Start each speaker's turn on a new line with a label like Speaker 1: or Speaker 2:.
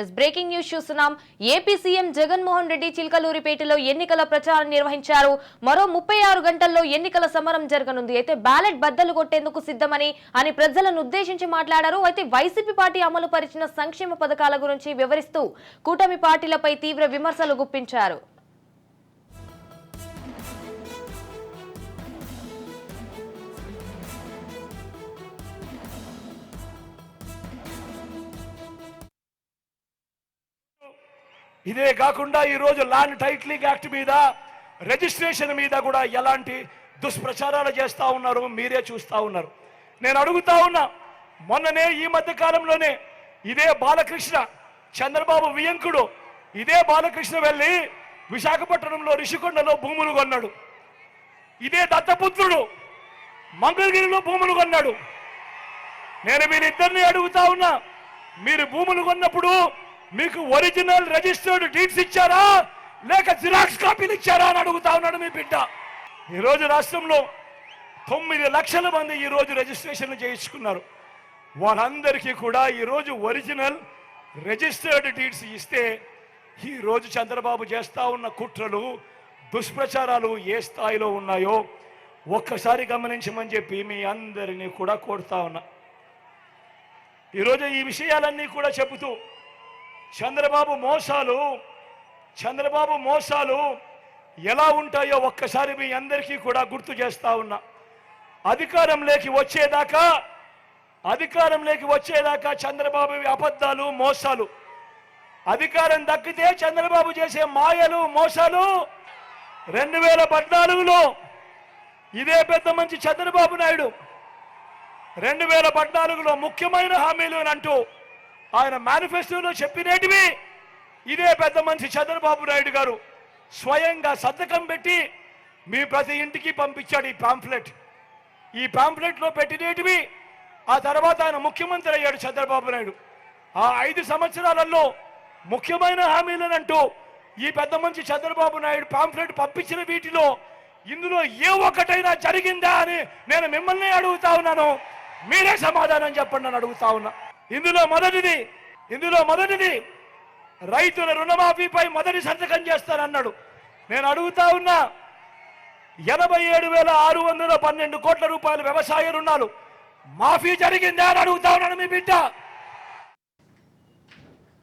Speaker 1: Yes breaking news చూస్తున్నాం. AP CM Jaganmohan Reddy చిల్కలూరిపేటలో ఎన్నికల ప్రచారం నిర్వహించారు. మరో ముప్పై ఆరు గంటల్లో ఎన్నికల సమరం జరగనుంది. అయితే బ్యాలెట్ బద్దలు కొట్టేందుకు సిద్ధమని అని ప్రజలను ఉద్దేశించి మాట్లాడారు. అయితే వైసీపీ పార్టీ అమలు పరిచిన సంక్షేమ పథకాల గురించి వివరిస్తూ కూటమి పార్టీలపై తీవ్ర విమర్శలు గుప్పించారు.
Speaker 2: ఇదే కాకుండా ఈరోజు ల్యాండ్ టైట్లింగ్ యాక్ట్ మీద రిజిస్ట్రేషన్ మీద కూడా ఎలాంటి దుష్ప్రచారాలు చేస్తూ ఉన్నారు మీరే చూస్తా ఉన్నారు. నేను అడుగుతా ఉన్నా మొన్ననే ఈ మధ్య కాలంలోనే ఇదే బాలకృష్ణ చంద్రబాబు వియంకుడు ఇదే బాలకృష్ణ వెళ్ళి విశాఖపట్నంలో రిషికొండలో భూములు కొన్నాడు. ఇదే దత్తపుత్రుడు మంగళగిరిలో భూములు కొన్నాడు. నేను మీరిద్దరిని అడుగుతా ఉన్నా మీరు భూములు కొన్నప్పుడు మీకు ఒరిజినల్ రిజిస్టర్డ్ డీట్స్ ఇచ్చారా? లేక జిరాక్స్ కాపీలు ఇచ్చారా అని అడుగుతా ఉన్నాడు మీ బిడ్డ. ఈరోజు రాష్ట్రంలో తొమ్మిది లక్షల మంది ఈరోజు రిజిస్ట్రేషన్లు చేయించుకున్నారు. వారందరికీ కూడా ఈరోజు ఒరిజినల్ రిజిస్టర్డ్ డీట్స్ ఇస్తే ఈరోజు చంద్రబాబు చేస్తూ ఉన్న కుట్రలు దుష్ప్రచారాలు ఏ స్థాయిలో ఉన్నాయో ఒక్కసారి గమనించమని చెప్పి మీ అందరినీ కూడా కోరుతా ఉన్నా. ఈరోజు ఈ విషయాలన్నీ కూడా చెబుతూ చంద్రబాబు మోసాలు చంద్రబాబు మోసాలు ఎలా ఉంటాయో ఒక్కసారి మీ అందరికీ కూడా గుర్తు చేస్తా ఉన్నా. అధికారంలోకి వచ్చేదాకా అధికారంలోకి వచ్చేదాకా చంద్రబాబు అబద్ధాలు మోసాలు. అధికారం దక్కితే చంద్రబాబు చేసే మాయలు మోసాలు రెండు వేల పద్నాలుగులో. ఇదే పెద్ద మంచి చంద్రబాబు నాయుడు. రెండు వేల పద్నాలుగులో ముఖ్యమైన హామీలు అని అంటూ ఆయన మేనిఫెస్టోలో చెప్పినేటివి. ఇదే పెద్ద మనిషి చంద్రబాబు నాయుడు గారు స్వయంగా సంతకం పెట్టి మీ ప్రతి ఇంటికి పంపించాడు ఈ పాంఫ్లెట్ ఈ పాంఫ్లెట్లో పెట్టినేటివి ఆ తర్వాత ఆయన ముఖ్యమంత్రి అయ్యాడు చంద్రబాబు నాయుడు. ఆ ఐదు సంవత్సరాలలో ముఖ్యమైన హామీలనంటూ ఈ పెద్ద మంచి చంద్రబాబు నాయుడు పాంఫ్లెట్ పంపించిన వీటిలో ఇందులో ఏ ఒక్కటైనా జరిగిందా అని నేను మిమ్మల్ని అడుగుతా ఉన్నాను. మీరే సమాధానం చెప్పండి అని అడుగుతా ఉన్నా. ఇందులో మొదటిది ఇందులో మొదటిది రైతుల రుణమాఫీపై మొదటి సంతకం చేస్తానన్నాడు. నేను అడుగుతా ఉన్నా ఎనభై ఏడు వేల ఆరు వందల పన్నెండు కోట్ల రూపాయల వ్యవసాయ రుణాలు మాఫీ జరిగిందా అని అడుగుతా ఉన్నాను మీ బిడ్డ.